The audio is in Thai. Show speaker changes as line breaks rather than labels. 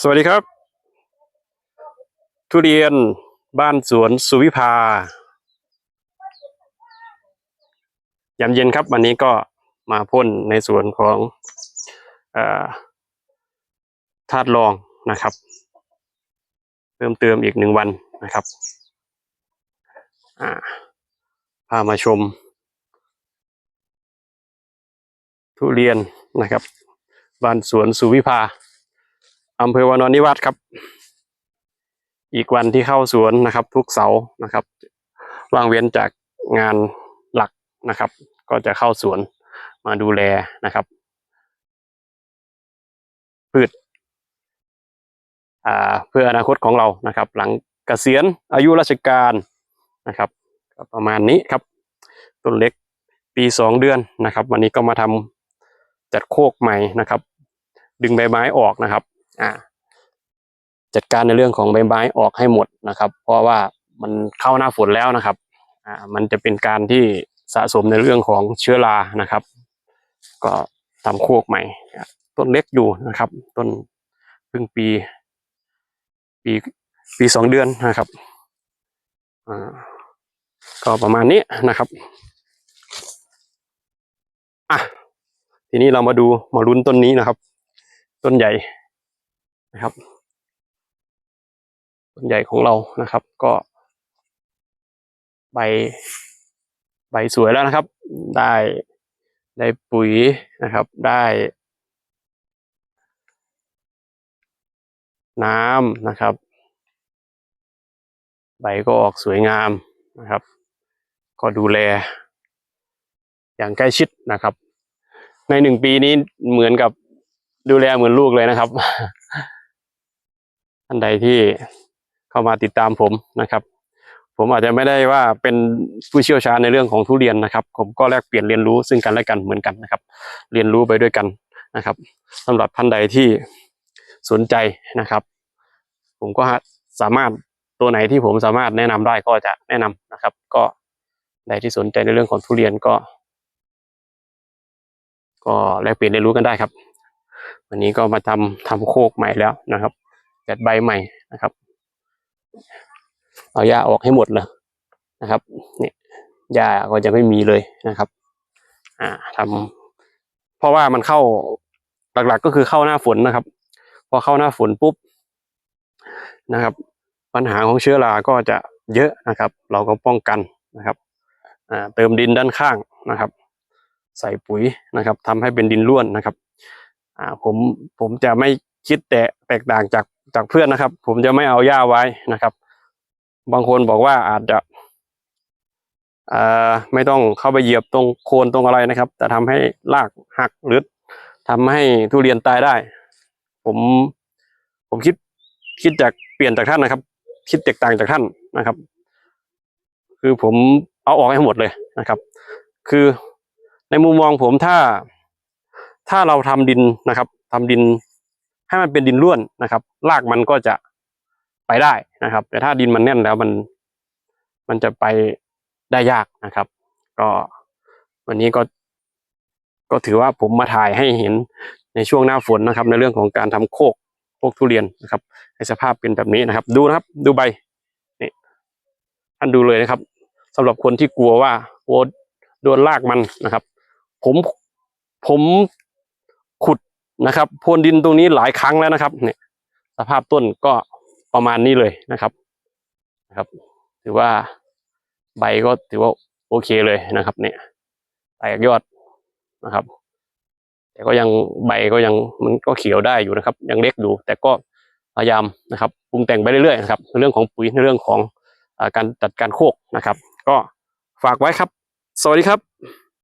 สวัสดีครับ ทุเรียนบ้านสวนสุวิภายามเย็นครับ วันนี้ก็มาพ่นในสวนของอธาตุรองนะครับ เพิ่มเติมอีกหนึ่งวันนะครับพามาชม ทุเรียนนะครับ บ้านสวนสุวิภา อำเภอวานอนนิวาสครับ อีกวันที่เข้าสวนนะครับ ทุกเสาร์นะครับว่างเว้นจากงานหลักนะครับ ก็จะเข้าสวนมาดูแลนะครับ พืชเพื่ออนาคตของเรานะครับ หลังเกษียณอายุราชการนะครับ ประมาณนี้ครับ ต้นเล็กปีสองเดือนนะครับ วันนี้ก็มาทำจัดโคกใหม่นะครับ ดึงใบไม้ออกนะครับ อ่า จัดการในเรื่องของใบไม้ออกให้หมดนะครับ เพราะว่ามันเข้าหน้าฝนแล้วนะครับ อ่า มันจะเป็นการที่สะสมในเรื่องของเชื้อรานะครับ ก็ทำโคกใหม่ต้นเล็กอยู่นะครับ ต้นเพิ่งปี ปีปีสองเดือนนะครับอ่าก็ประมาณนี้นะครับอะทีนี้เรามาดูมาลุ้นต้นนี้นะครับ ต้นใหญ่ นะครับต้นใหญ่ของเรานะครับ ก็ ใบ ใบสวยแล้วนะครับ ได้ได้ปุ๋ยนะครับ ได้ น้ำนะครับ ใบก็ออกสวยงามนะครับ ก็ดูแล อย่างใกล้ชิดนะครับ ในหนึ่งปีนี้เหมือนกับดูแลเหมือนลูกเลยนะครับ ท่านใดที่เข้ามาติดตามผมนะครับ ผมอาจจะไม่ได้ว่าเป็นผู้เชี่ยวชาญในเรื่องของทุเรียนนะครับ ผมก็แลกเปลี่ยนเรียนรู้ซึ่งกันและกันเหมือนกันนะครับ เรียนรู้ไปด้วยกันนะครับสำหรับท่านใดที่สนใจนะครับ ผมก็สามารถตัวไหนที่ผมสามารถแนะนำได้ก็จะแนะนำนะครับ ก็ใดที่สนใจในเรื่องของทุเรียนก็ ก็แลกเปลี่ยนเรียนรู้กันได้ครับ วันนี้ก็มาทำทำโคกใหม่แล้วนะครับ จัดใบใหม่นะครับ เอาหญ้าออกให้หมดเลยนะครับ เนี่ยหญ้าก็จะไม่มีเลยนะครับ อ่าทำเพราะว่ามันเข้าหลักๆก็คือเข้าหน้าฝนนะครับ พอเข้าหน้าฝนปุ๊บนะครับ ปัญหาของเชื้อราก็จะเยอะนะครับ เราก็ป้องกันนะครับอ่าเติมดินด้านข้างนะครับ ใส่ปุ๋ยนะครับทำให้เป็นดินร่วนนะครับอ่าผมผมจะไม่คิดแต่แตกต่างจาก จากเพื่อนนะครับ ผมจะไม่เอาหญ้าไว้นะครับ บางคนบอกว่าอาจจะไม่ต้องเข้าไปเหยียบตรงโคนตรงอะไรนะครับ แต่ทำให้รากหักหรือทำให้ทุเรียนตายได้ ผมผมคิดคิดจากเปลี่ยนจากท่านนะครับ คิดแตกต่างจากท่านนะครับ คือผมเอาออกให้หมดเลยนะครับ คือในมุมมองผมถ้าถ้าเราทำดินนะครับทำดิน ให้มันเป็นดินร่วนนะครับรากมันก็จะไปได้นะครับ แต่ถ้าดินมันแน่นแล้วมันมันจะไปได้ยากนะครับ ก็วันนี้ก็ ก็ถือว่าผมมาถ่ายให้เห็นในช่วงหน้าฝนนะครับ ในเรื่องของการทำโคกโคกทุเรียนนะครับให้สภาพเป็นแบบนี้นะครับ ดูนะครับ ดูใบนี่ท่านดูเลยนะครับสำหรับคนที่กลัวว่ากลัวโดนลากมันนะครับ ผมผม นะครับพรวนดินตรงนี้หลายครั้งแล้วนะครับเนี่ยสภาพต้นก็ประมาณนี้เลยนะครับนะครับ ถือว่าใบก็ถือว่าโอเคเลยนะครับ เนี่ยแตกยอดนะครับ แต่ก็ยังใบก็ยังมันก็เขียวได้อยู่นะครับ ยังเล็กอยู่ แต่ก็พยายามนะครับปรุงแต่งไปเรื่อยๆนะครับในเรื่องของปุ๋ยในเรื่องของอการจัดการโคกนะครับ ก็ฝากไว้ครับ สวัสดีครับ